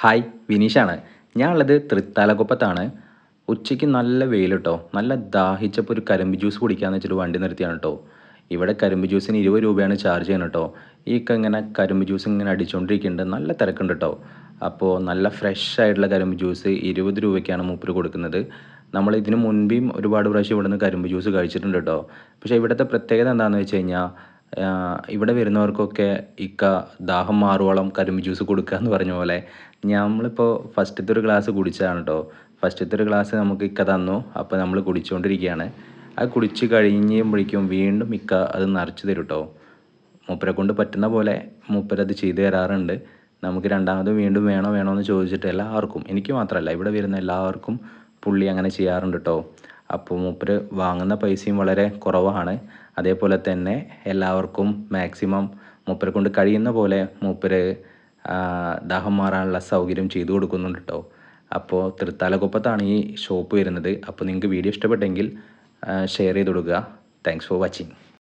Hi വിനീഷാണ്. ഞാനുള്ളത് തൃത്താലക്കുപ്പത്താണ്. ഉച്ചയ്ക്ക് നല്ല വെയിൽ കേട്ടോ നല്ല ദാഹിച്ചപ്പോൾ ഒരു കരിമ്പ് ജ്യൂസ് കുടിക്കാമെന്ന് വെച്ചിട്ട് വണ്ടി നിർത്തിയാണ് കേട്ടോ ഇവിടെ കരിമ്പ് ജ്യൂസിന് ഇരുപത് രൂപയാണ് ചാർജ് ചെയ്യുന്നത് കേട്ടോ ഈ ഇങ്ങനെ കരിമ്പ് ജ്യൂസ് ഇങ്ങനെ അടിച്ചുകൊണ്ടിരിക്കുന്നുണ്ട് നല്ല തിരക്കുണ്ട് കേട്ടോ അപ്പോൾ നല്ല ഫ്രഷ് ആയിട്ടുള്ള കരിമ്പ് ജ്യൂസ് ഇരുപത് രൂപയ്ക്കാണ് മൂപ്പര് കൊടുക്കുന്നത്. നമ്മൾ ഇതിനു മുൻപേയും ഒരുപാട് പ്രാവശ്യം ഇവിടെ നിന്ന് കരിമ്പ് ജ്യൂസ് കഴിച്ചിട്ടുണ്ട് കേട്ടോ പക്ഷേ ഇവിടുത്തെ പ്രത്യേകത എന്താണെന്ന് വെച്ച് കഴിഞ്ഞാൽ ഇവിടെ വരുന്നവർക്കൊക്കെ ഇക്ക ദാഹം മാറുവോളം കരിമ്പ് ജ്യൂസ് കൊടുക്കുക എന്ന് പറഞ്ഞ പോലെ നമ്മളിപ്പോൾ ഫസ്റ്റത്തെ ഒരു ഗ്ലാസ് കുടിച്ചതാണ് കേട്ടോ ഫസ്റ്റത്തെ ഒരു ഗ്ലാസ് നമുക്ക് ഇക്ക തന്നു. അപ്പോൾ നമ്മൾ കുടിച്ചുകൊണ്ടിരിക്കുകയാണ് അത് കുടിച്ച് കഴിയുമ്പോഴേക്കും വീണ്ടും ഇക്ക അത് നിറച്ച് തരും കേട്ടോ മൂപ്പരെ കൊണ്ട് പറ്റുന്ന പോലെ മൂപ്പരത് ചെയ്തു തരാറുണ്ട്. നമുക്ക് രണ്ടാമത് വീണ്ടും വേണോ വേണോ എന്ന് ചോദിച്ചിട്ട് എല്ലാവർക്കും എനിക്ക് മാത്രമല്ല ഇവിടെ വരുന്ന എല്ലാവർക്കും പുള്ളി അങ്ങനെ ചെയ്യാറുണ്ട് കേട്ടോ അപ്പോൾ മൂപ്പര് വാങ്ങുന്ന പൈസയും വളരെ കുറവാണ്. അതേപോലെ തന്നെ എല്ലാവർക്കും മാക്സിമം മൂപ്പരെ കൊണ്ട് കഴിയുന്ന പോലെ മൂപ്പര് ദാഹം മാറാനുള്ള സൗകര്യം ചെയ്തു കൊടുക്കുന്നുണ്ട് കേട്ടോ അപ്പോൾ തൃത്താലക്കുപ്പത്താണ് ഈ ഷോപ്പ് വരുന്നത്. അപ്പോൾ നിങ്ങൾക്ക് വീഡിയോ ഇഷ്ടപ്പെട്ടെങ്കിൽ ഷെയർ ചെയ്ത് കൊടുക്കുക. Thanks for watching